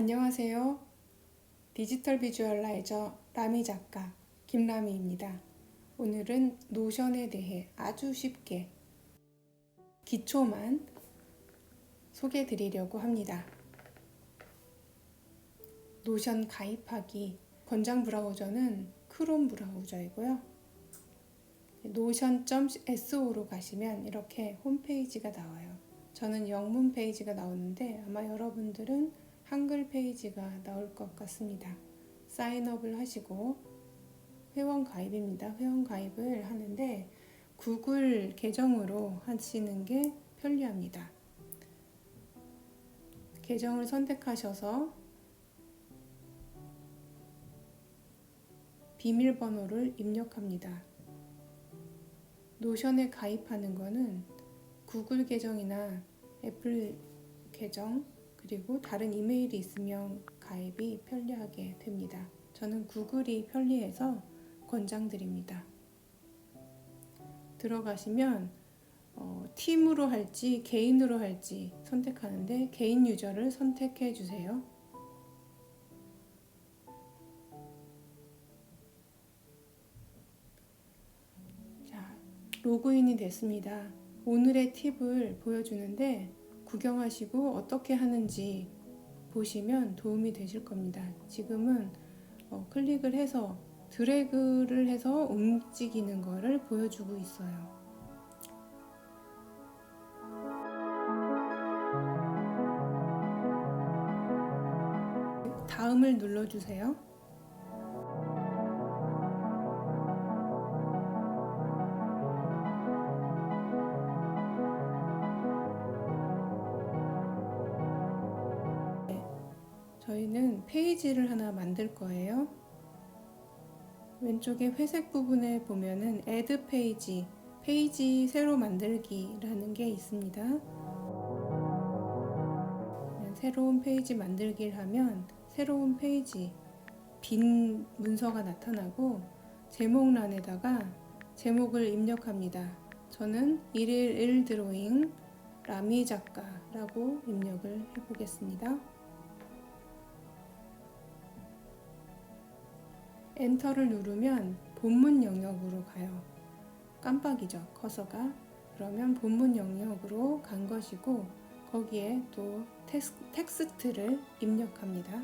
안녕하세요. 디지털 비주얼라이저 라미 작가 김라미입니다. 오늘은 노션에 대해 아주 쉽게 기초만 소개해 드리려고 합니다. 노션 가입하기 권장 브라우저는 크롬 브라우저이고요. 노션.so로 가시면 이렇게 홈페이지가 나와요. 저는 영문 페이지가 나오는데 아마 여러분들은 한글 페이지가 나올 것 같습니다. 사인업을 하시고 회원 가입입니다. 회원 가입을 하는데 구글 계정으로 하시는 게 편리합니다. 계정을 선택하셔서 비밀번호를 입력합니다. 노션에 가입하는 거는 구글 계정이나 애플 계정 그리고 다른 이메일이 있으면 가입이 편리하게 됩니다. 저는 구글이 편리해서 권장드립니다. 들어가시면 어, 팀으로 할지 개인으로 할지 선택하는데 개인 유저를 선택해 주세요. 자, 로그인이 됐습니다. 오늘의 팁을 보여주는데 구경하시고 어떻게 하는지 보시면 도움이 되실 겁니다. 지금은 어, 클릭을 해서 드래그를 해서 움직이는 거를 보여주고 있어요. 다음을 눌러주세요. 저희는 페이지를 하나 만들 거예요. 왼쪽에 회색 부분에 보면은 add 페이지, 페이지 새로 만들기라는 게 있습니다. 새로운 페이지 만들기를 하면 새로운 페이지, 빈 문서가 나타나고 제목란에다가 제목을 입력합니다. 저는 1일 1 드로잉 라미 작가라고 입력을 해보겠습니다. 엔터를 누르면 본문 영역으로 가요. 깜빡이죠, 커서가. 그러면 본문 영역으로 간 것이고, 거기에 또 텍스트를 입력합니다.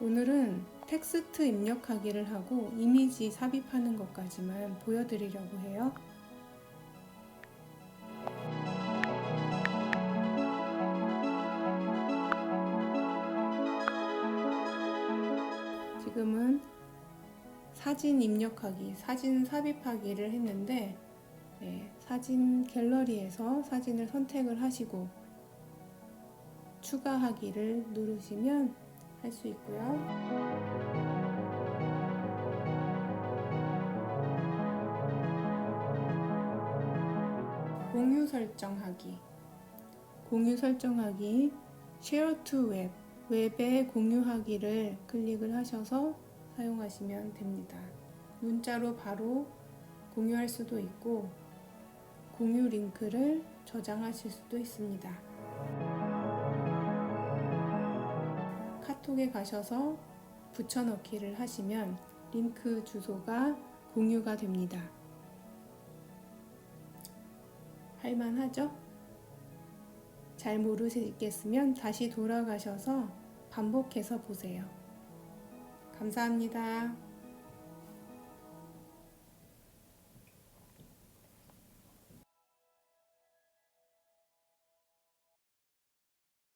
오늘은 텍스트 입력하기를 하고 이미지 삽입하는 것까지만 보여드리려고 해요. 지금은 사진 입력하기, 사진 삽입하기를 했는데 네, 사진 갤러리에서 사진을 선택을 하시고 추가하기를 누르시면 할 수 있고요. 공유 설정하기 공유 설정하기 to Web 웹에 공유하기를 클릭을 하셔서 사용하시면 됩니다. 문자로 바로 공유할 수도 있고 공유 링크를 저장하실 수도 있습니다. 카톡에 가셔서 붙여넣기를 하시면 링크 주소가 공유가 됩니다. 할만하죠? 잘 모르시겠으면 다시 돌아가셔서 반복해서 보세요. 감사합니다.